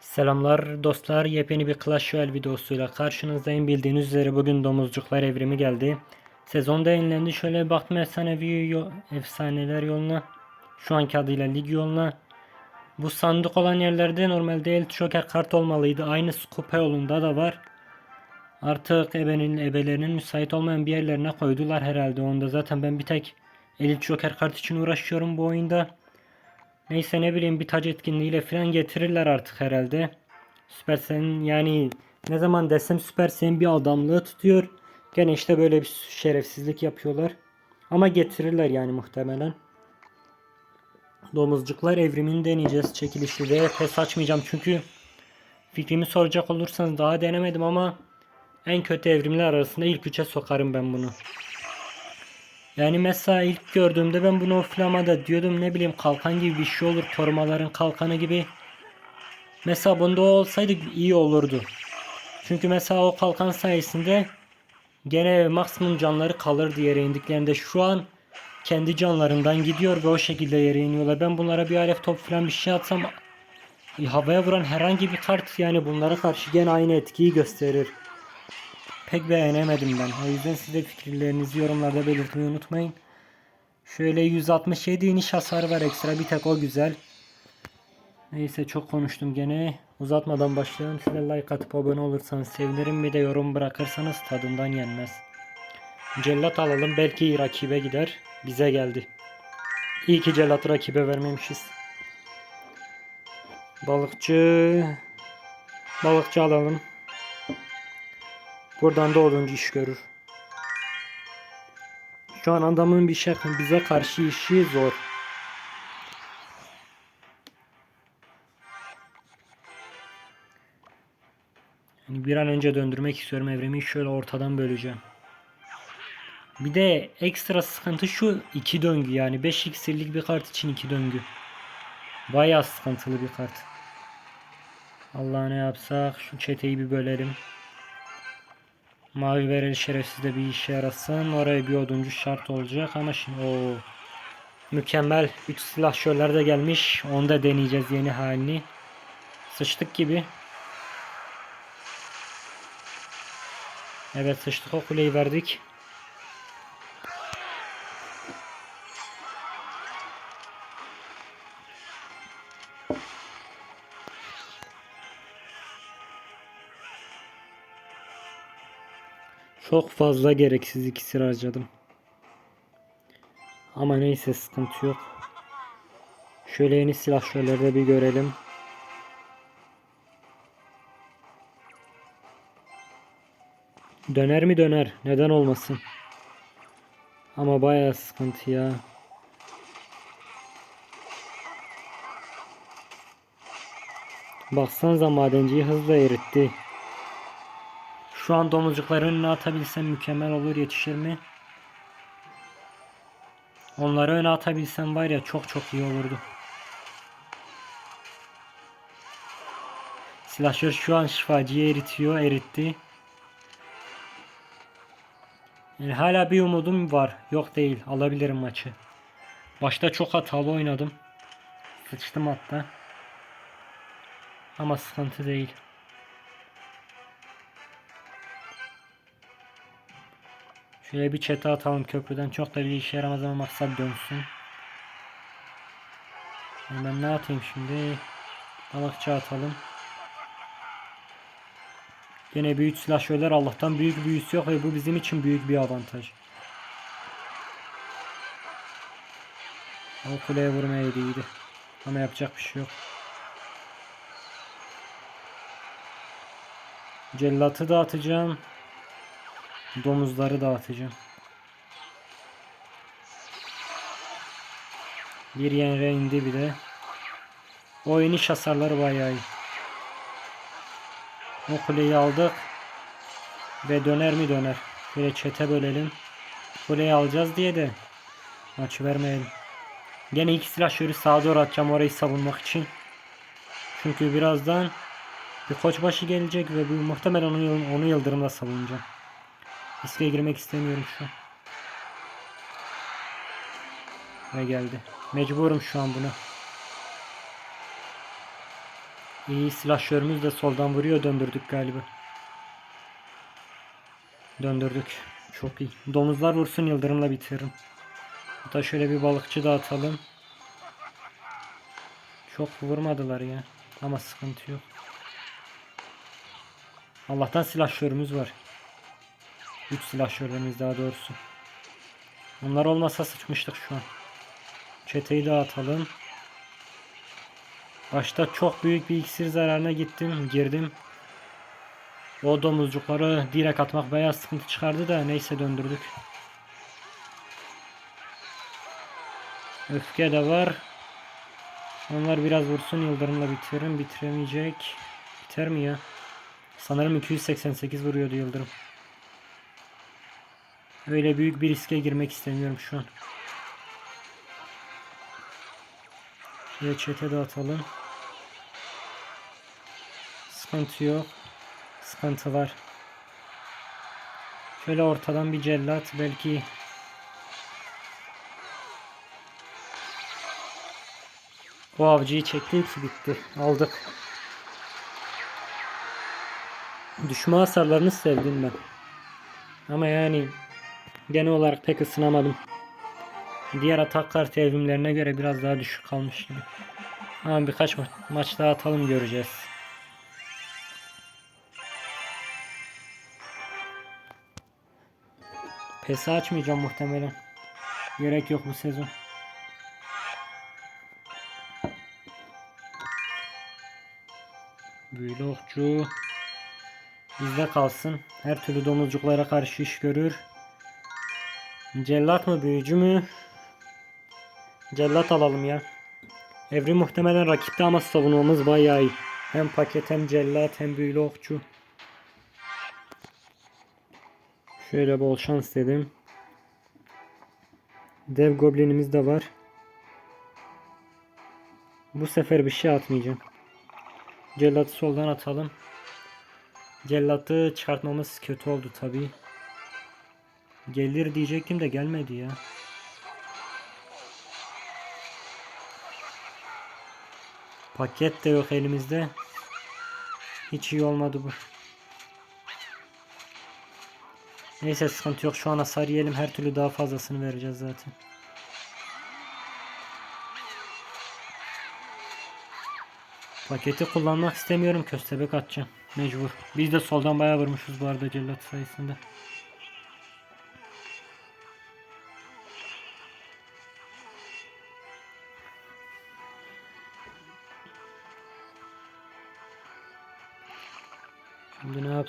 Selamlar dostlar. Yepyeni bir Clash Royale videosuyla karşınızdayım. Bildiğiniz üzere bugün domuzcuklar evrimi geldi. Sezonda yenilendi. Şöyle baktım efsanevi efsaneler yoluna. Şu anki adıyla lig yoluna. Bu sandık olan yerlerde normalde el joker kart olmalıydı. Aynı kupa yolunda da var. Artık ebenin ebelerinin müsait olmayan bir yerlerine koydular herhalde. Onda zaten ben bir tek elit joker kart için uğraşıyorum bu oyunda. Neyse ne bileyim bir taç etkinliğiyle falan getirirler artık herhalde. Süpersen yani ne zaman desem Süpersen bir adamlığı tutuyor. Gene işte böyle bir şerefsizlik yapıyorlar. Ama getirirler yani muhtemelen. Domuzcuklar evrimini deneyeceğiz çekilişli de pes açmayacağım çünkü fikrimi soracak olursanız daha denemedim ama en kötü evrimler arasında ilk üçe sokarım ben bunu. Yani mesela ilk gördüğümde ben bunu flamada diyordum ne bileyim kalkan gibi bir şey olur. Korumaların kalkanı gibi. Mesela bunda olsaydı iyi olurdu. Çünkü mesela o kalkan sayesinde gene maksimum canları kalırdı yere indiklerinde. Şu an kendi canlarından gidiyor ve o şekilde yere iniyorlar. Ben bunlara bir alev top falan bir şey atsam havaya vuran herhangi bir kart yani bunlara karşı gene aynı etkiyi gösterir pek beğenemedim ben. O yüzden size fikirlerinizi yorumlarda belirtmeyi unutmayın. Şöyle 167 iniş hasarı var ekstra bir tek o güzel. Neyse çok konuştum gene. Uzatmadan başlayalım. Size like atıp abone olursanız sevinirim. Bir de yorum bırakırsanız tadından yenmez. Cellat alalım. Belki rakibe gider. Bize geldi. İyi ki cellatı rakibe vermemişiz. Balıkçı. Balıkçı alalım. Buradan da oduncu iş görür. Şu an adamın bir şey bize karşı işi zor. Yani bir an önce döndürmek istiyorum evrimi şöyle ortadan böleceğim. Bir de ekstra sıkıntı şu iki döngü yani 5 iksirlik bir kart için iki döngü. Bayağı sıkıntılı bir kart. Allah ne yapsak şu çeteyi bir bölelim. Mavi vereli şerefsiz de bir işe yarasın. Oraya bir oduncu şart olacak ama şimdi o mükemmel 3 silahşörler de gelmiş. Onu da deneyeceğiz yeni halini. Sıçtık gibi. Evet sıçtık o kuleyi verdik. Çok fazla gereksiz iksir harcadım. Ama neyse sıkıntı yok. Şöyle yeni silahşörleri de bir görelim. Döner mi döner? Neden olmasın? Ama bayağı sıkıntı ya. Baksanıza madenciyi hızla eritti. Şu an domuzcukların önüne atabilsem mükemmel olur yetişir mi? Onları öne atabilsem var ya çok çok iyi olurdu. Silahşör şu an şifacıyı eritiyor, eritti. Yani hala bir umudum var. Yok değil, alabilirim maçı. Başta çok hatalı oynadım. Sıçtım hatta. Ama sıkıntı değil. Şöyle bir çete atalım köprüden. Çok da bir işe yaramaz ama maksat dönsün. Yani ben ne atayım şimdi? Balıkçı atalım. Yine büyük silahşörler Allah'tan büyük büyüsü yok ve bu bizim için büyük bir avantaj. O kuleye vurmaya iyiydi. Ama yapacak bir şey yok. Cellatı da atacağım. Domuzları dağıtacağım. Bir yenre indi bir de. O iniş hasarları bayağı iyi. O kuleyi aldık. Ve döner mi döner. Şöyle çete bölelim. Kuleyi alacağız diye de maçı vermeyelim. Gene iki silahşörü sağa doğru atacağım orayı savunmak için. Çünkü birazdan bir koçbaşı gelecek ve bu muhtemelen onu, onu yıldırımla savunacağım. Riske girmek istemiyorum şu an. Ve geldi. Mecburum şu an buna. İyi silahşörümüz de soldan vuruyor döndürdük galiba. Döndürdük. Çok iyi. Domuzlar vursun yıldırımla bitiririm. Hatta şöyle bir balıkçı da atalım. Çok vurmadılar ya. Ama sıkıntı yok. Allah'tan silahşörümüz var. 3 silahşörümüz daha doğrusu. Onlar olmasa sıçmıştık şu an. Çeteyi de atalım. Başta çok büyük bir iksir zararına gittim, girdim. O domuzcukları direkt atmak bayağı sıkıntı çıkardı da neyse döndürdük. Öfke de var. Onlar biraz vursun yıldırımla bitiririm. Bitiremeyecek. Biter mi ya? Sanırım 288 vuruyordu yıldırım. Öyle büyük bir riske girmek istemiyorum şu an. Şöyle çete dağıtalım. Sıkıntı yok. Sıkıntı var. Şöyle ortadan bir cellat belki o avcıyı çektik bitti. Aldık. Düşme hasarlarını sevdim ben. Ama yani genel olarak pek ısınamadım. Diğer atak kart evrimlerine göre biraz daha düşük kalmış gibi. Ama birkaç ma- maç daha atalım göreceğiz. PES'i açmayacağım muhtemelen. Gerek yok bu sezon. Büyülü okçu. Bizde kalsın. Her türlü domuzcuklara karşı iş görür. Cellat mı büyücü mü? Cellat alalım ya. Evrim muhtemelen rakipte ama savunmamız bayağı iyi. Hem paket hem cellat hem büyülü okçu. Şöyle bol şans dedim. Dev goblinimiz de var. Bu sefer bir şey atmayacağım. Cellatı soldan atalım. Cellatı çıkartmamız kötü oldu tabi. Gelir diyecektim de gelmedi ya. Paket de yok elimizde. Hiç iyi olmadı bu. Neyse sıkıntı yok. Şu an hasar yiyelim. Her türlü daha fazlasını vereceğiz zaten. Paketi kullanmak istemiyorum. Köstebek atacağım. Mecbur. Biz de soldan bayağı vurmuşuz bu arada cellat sayesinde.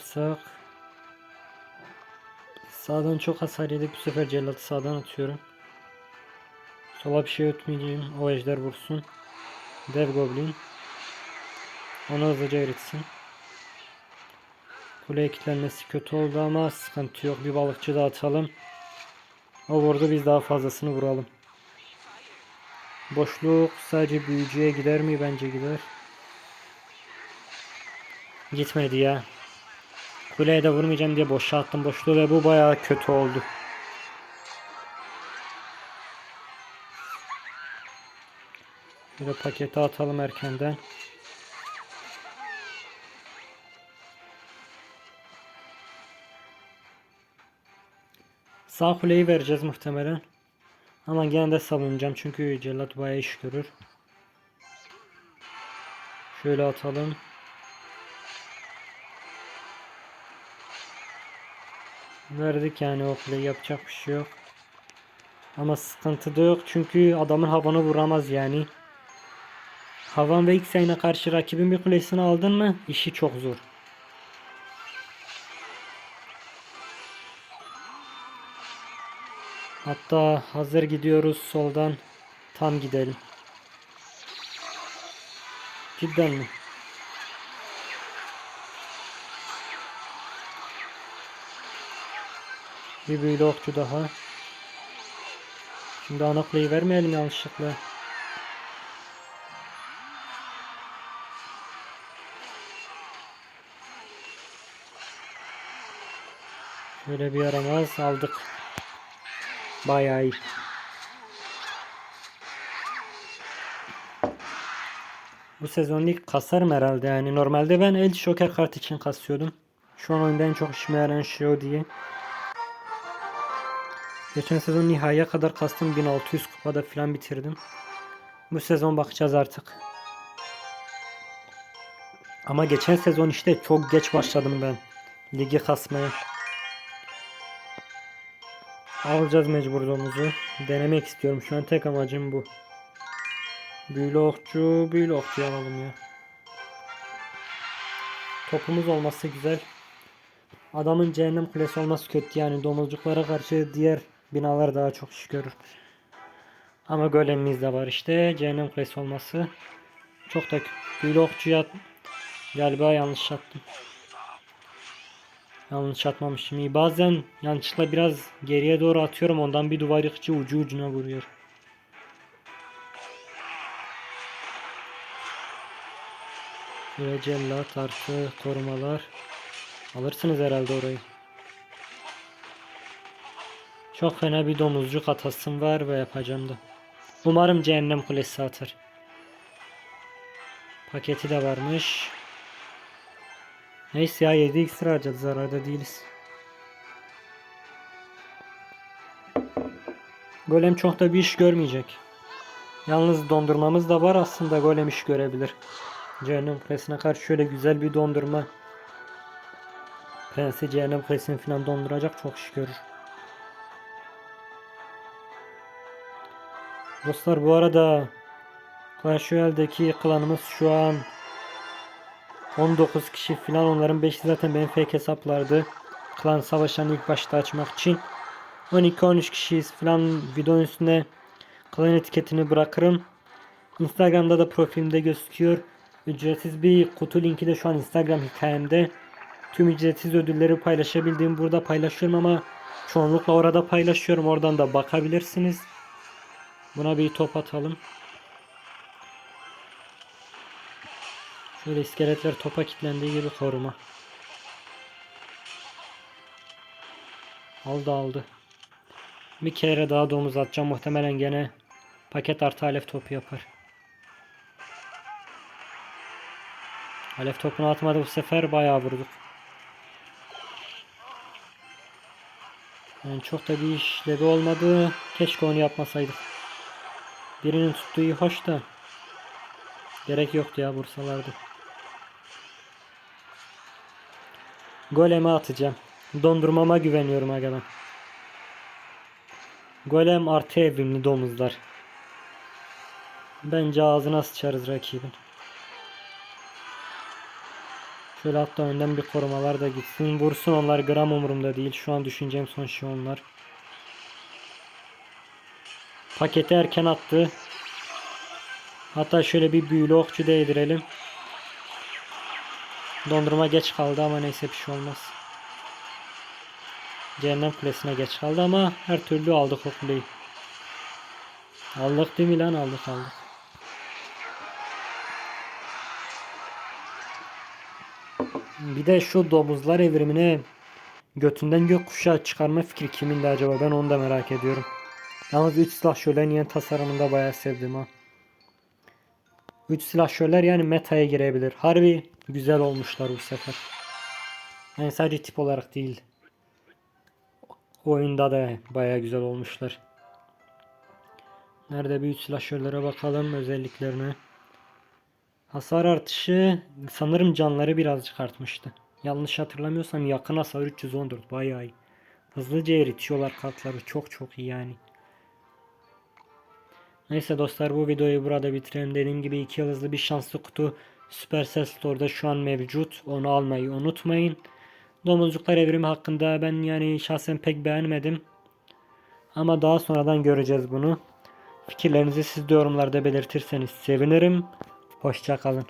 Yapsak? Sağdan çok hasar yedik. Bu sefer cellatı sağdan atıyorum. Sola bir şey ötmeyeceğim. O ejder vursun. Dev goblin. Onu hızlıca eritsin. Kule kilitlenmesi kötü oldu ama sıkıntı yok. Bir balıkçı da atalım. O vurdu biz daha fazlasını vuralım. Boşluk sadece büyücüye gider mi? Bence gider. Gitmedi ya. Kuleye de vurmayacağım diye boşa attım boşluğu ve bu bayağı kötü oldu. Şöyle paketi atalım erkenden. Sağ kuleyi vereceğiz muhtemelen. Ama gene de savunacağım çünkü cellat bayağı iş görür. Şöyle atalım. Verdik yani o kuleyi yapacak bir şey yok. Ama sıkıntı da yok çünkü adamın havanı vuramaz yani. Havan ve X-Say'ına karşı rakibin bir kulesini aldın mı işi çok zor. Hatta hazır gidiyoruz soldan tam gidelim. Cidden mi? Bir büyülü okçu daha. Şimdi anaklayı vermeyelim yanlışlıkla. Şöyle bir yaramaz aldık. Bayağı iyi. Bu sezon lig kasarım herhalde yani. Normalde ben el şoker kart için kasıyordum. Şu an oyunda en çok işime yarayan şey o diye. Geçen sezon nihaiye kadar kastım 1600 kupada falan bitirdim. Bu sezon bakacağız artık. Ama geçen sezon işte çok geç başladım ben. Ligi kasmaya. Alacağız mecbur domuzu. Denemek istiyorum. Şu an tek amacım bu. Büyülü okçu, büyülü okçu alalım ya. Topumuz olması güzel. Adamın cehennem kulesi olması kötü yani domuzcuklara karşı diğer binalar daha çok iş görür. Ama golemimiz de var işte cehennem kulesi olması. Çok da kö- büyülü okçuya galiba yanlış attım. Yanlış atmamışım. Bazen yanlışlıkla biraz geriye doğru atıyorum ondan bir duvar yıkıcı ucu ucuna vuruyor. Şöyle cellat artı korumalar. Alırsınız herhalde orayı. Çok fena bir domuzcuk atasım var ve yapacağım da. Umarım cehennem kulesi atar. Paketi de varmış. Neyse ya 7 iksir harcadı zararda değiliz. Golem çok da bir iş görmeyecek. Yalnız dondurmamız da var aslında golem iş görebilir. Cehennem kulesine karşı şöyle güzel bir dondurma. Prensi cehennem kulesini falan donduracak çok iş görür. Dostlar bu arada Clash Royale'deki klanımız şu an 19 kişi falan onların 5'i zaten benim fake hesaplardı. Klan savaşlarını ilk başta açmak için. 12-13 kişiyiz falan videonun üstüne klan etiketini bırakırım. Instagram'da da profilimde gözüküyor. Ücretsiz bir kutu linki de şu an Instagram hikayemde. Tüm ücretsiz ödülleri paylaşabildiğim burada paylaşıyorum ama çoğunlukla orada paylaşıyorum. Oradan da bakabilirsiniz. Buna bir top atalım. Şöyle iskeletler topa kilitlendiği gibi koruma. Aldı aldı. Bir kere daha domuz atacağım. Muhtemelen gene paket artı alef topu yapar. Alef topunu atmadı bu sefer bayağı vurduk. Yani çok da bir işlevi olmadı. Keşke onu yapmasaydık. Birinin tuttuğu iyi hoş da. Gerek yoktu ya vursalardı. Goleme atacağım. Dondurmama güveniyorum aga ben. Golem artı evrimli domuzlar. Bence ağzına sıçarız rakibin. Şöyle hatta önden bir korumalar da gitsin. Vursun onlar gram umurumda değil. Şu an düşüneceğim son şey onlar. Paketi erken attı. Hatta şöyle bir büyülü okçu değdirelim. Dondurma geç kaldı ama neyse bir şey olmaz. Cehennem kulesine geç kaldı ama her türlü aldık o kuleyi. Aldık değil mi lan aldık aldık. Bir de şu domuzlar evrimine götünden gökkuşağı çıkarma fikri kimindi acaba ben onu da merak ediyorum. Yalnız 3 silahşörlerin yeni tasarımını da bayağı sevdim ha. 3 silahşörler yani meta'ya girebilir. Harbi güzel olmuşlar bu sefer. Yani sadece tip olarak değil. Oyunda da bayağı güzel olmuşlar. Nerede bir 3 silahşörlere bakalım özelliklerine. Hasar artışı sanırım canları birazcık artmıştı. Yanlış hatırlamıyorsam yakın hasar 314 bayağı iyi. Hızlıca eritiyorlar kartları çok çok iyi yani. Neyse dostlar bu videoyu burada bitirelim. Dediğim gibi iki yıldızlı bir şanslı kutu Supercell Store'da şu an mevcut. Onu almayı unutmayın. Domuzcuklar evrimi hakkında ben yani şahsen pek beğenmedim. Ama daha sonradan göreceğiz bunu. Fikirlerinizi siz de yorumlarda belirtirseniz sevinirim. Hoşçakalın.